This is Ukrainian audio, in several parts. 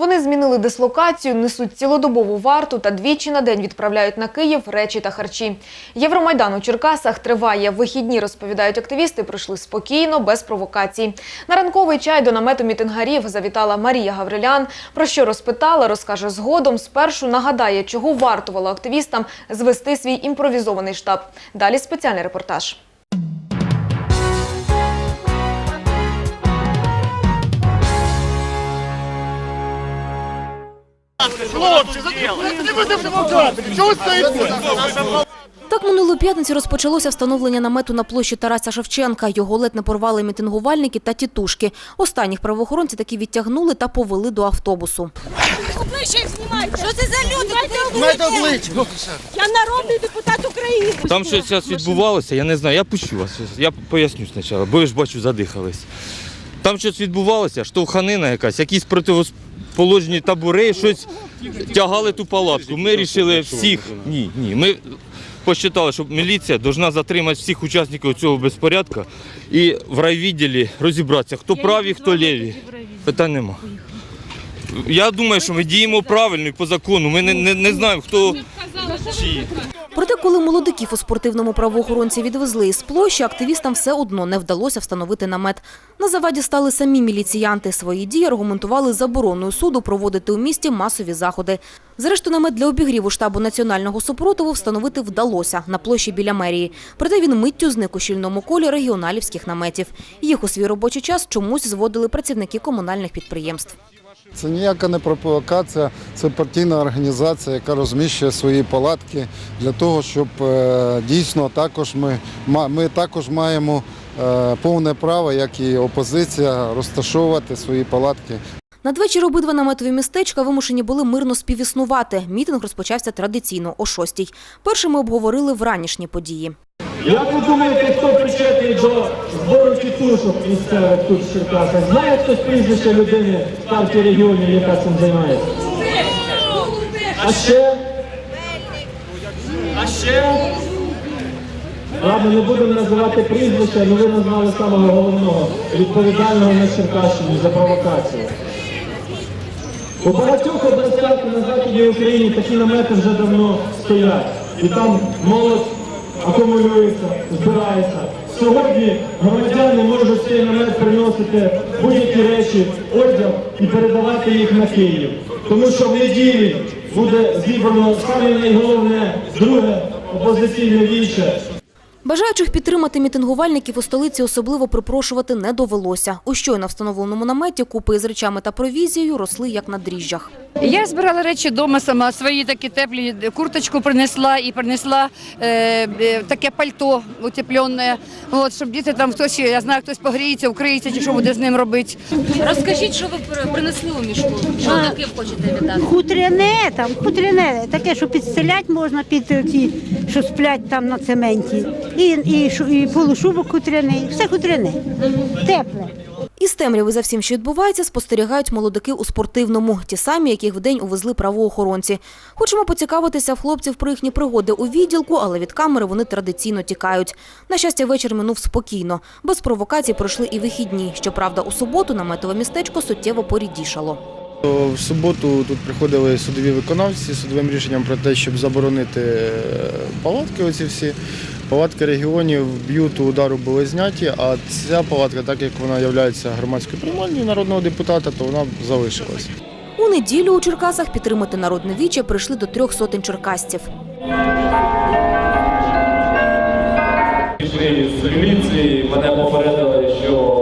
Вони змінили дислокацію, несуть цілодобову варту та двічі на день відправляють на Київ речі та харчі. Євромайдан у Черкасах триває. Вихідні, розповідають активісти, пройшли спокійно, без провокацій. На ранковий чай до намету мітингарів завітала Марія Гаврилян. Про що розпитала, розкаже згодом. Спершу нагадає, чого вартувало активістам звести свій імпровізований штаб. Далі спеціальний репортаж. Хлопці, не будемо мовчати. Чого стоїте? Так минулої п'ятниці розпочалося встановлення намету на площі Тараса Шевченка. Його ледь не порвали мітингувальники та тітушки. Останніх правоохоронці таки відтягнули та повели до автобусу. Обличчя їх знімайте. Що це за люди? Обличчя. Я народний депутат України. Там щось зараз відбувалося, я не знаю, я пущу вас. Я поясню спочатку, бо ви ж бачу, задихались. Там щось відбувалося, штовханина якась, якісь противоположні табури, щось тягали ту палатку. Ми вирішили всіх. Ні, ні. Ми посчитали, що міліція повинна затримати всіх учасників цього безпорядку і в райвідділі розібратися, хто праві, хто ліві. Питань нема. Я думаю, що ми діємо правильно і по закону. Ми не, не, не знаємо, хто чиї. Проте, коли молодиків у спортивному правоохоронці відвезли із площі, активістам все одно не вдалося встановити намет. На заваді стали самі міліціянти. Свої дії аргументували забороною суду проводити у місті масові заходи. Зрештою, намет для обігріву штабу національного супротиву встановити вдалося на площі біля мерії. Проте він миттю зник у щільному колі регіоналівських наметів. Їх у свій робочий час чомусь зводили працівники комунальних підприємств. Це ніяка не провокація, це партійна організація, яка розміщує свої палатки для того, щоб е, дійсно також ми, ми також маємо е, повне право, як і опозиція, розташовувати свої палатки Надвечір обидва наметові містечка вимушені були мирно співіснувати. Мітинг розпочався традиційно о шостій. Першими обговорили вранішні події. Як ви думаєте, хто причетний до збору тітушок місцевих тут в Черкасах? Знає хтось прізвище людини з партії регіонів, яка цим займається? А ще? А ще? Ладно, не будемо називати прізвища, але ви назвали самого головного, відповідального на Черкащині за провокацію. У багатьох областях на західній Україні такі намети вже давно стоять. І там молодь збирається. Сьогодні громадяни можуть цей момент приносити будь-які речі, одяг і передавати їх на Київ. Тому що в неділі буде зібрано саме найголовне друге опозиційне віче Бажаючих підтримати мітингувальників у столиці особливо припрошувати не довелося. У щойно встановленому наметі купи із речами та провізією росли як на дріжджах. Я збирала речі вдома сама, свої такі теплі, курточку принесла і принесла е, е, таке пальто утеплене, от, щоб діти там хтось, я знаю, хтось погріється, вкриється, чи що буде з ним робити. Розкажіть, що ви принесли у мішку? Що таке хочете віддати? Хутряне там, хутряне, таке, що підстелять можна під ті, що сплять там на цементі. І, і, і полушубок хутряний, все хутряне, тепле. Із темряви за всім, що відбувається, спостерігають молодики у спортивному, ті самі, яких вдень увезли правоохоронці. Хочемо поцікавитися в хлопців про їхні пригоди у відділку, але від камери вони традиційно тікають. На щастя, вечір минув спокійно. Без провокацій пройшли і вихідні. Щоправда, у суботу наметове містечко суттєво порідішало. В суботу тут приходили судові виконавці з судовим рішенням про те, щоб заборонити е, палатки. Оці всі палатки регіонів б'юту удару були зняті. А ця палатка, так як вона є громадською приймальною народного депутата, то вона залишилась. У неділю у Черкасах підтримати народне віче прийшли до трьох сотень черкасців. Пішли з міліції, мене попередили, що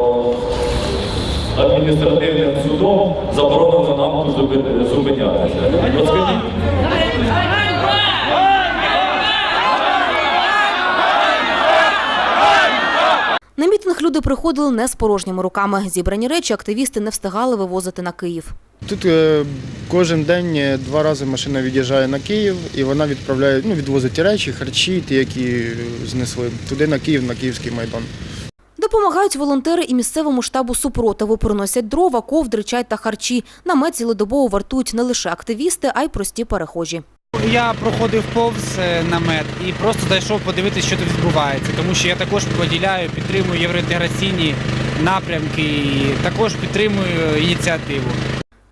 адміністративним судом заборонено нам тут зупи- зупинятися. На мітинг люди приходили не з порожніми руками. Зібрані речі активісти не встигали вивозити на Київ. Тут е, кожен день е, два рази машина від'їжджає на Київ і вона відправляє, ну, відвозить речі, харчі, ті, які е, знесли туди на Київ, на Київський майдан. Допомагають волонтери і місцевому штабу супротиву. Приносять дрова, ковдри, чай та харчі. Намет цілодобово вартують не лише активісти, а й прості перехожі. Я проходив повз е, намет і просто зайшов подивитися, що тут відбувається, тому що я також поділяю, підтримую євроінтеграційні напрямки і також підтримую ініціативу.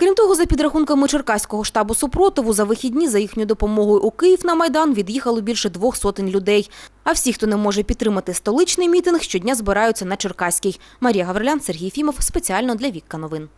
Крім того, за підрахунками Черкаського штабу супротиву, за вихідні за їхньою допомогою у Київ на Майдан від'їхало більше двох сотень людей. А всі, хто не може підтримати столичний мітинг, щодня збираються на Черкаський. Марія Гаврилян, Сергій Фімов. Спеціально для Вікка новин.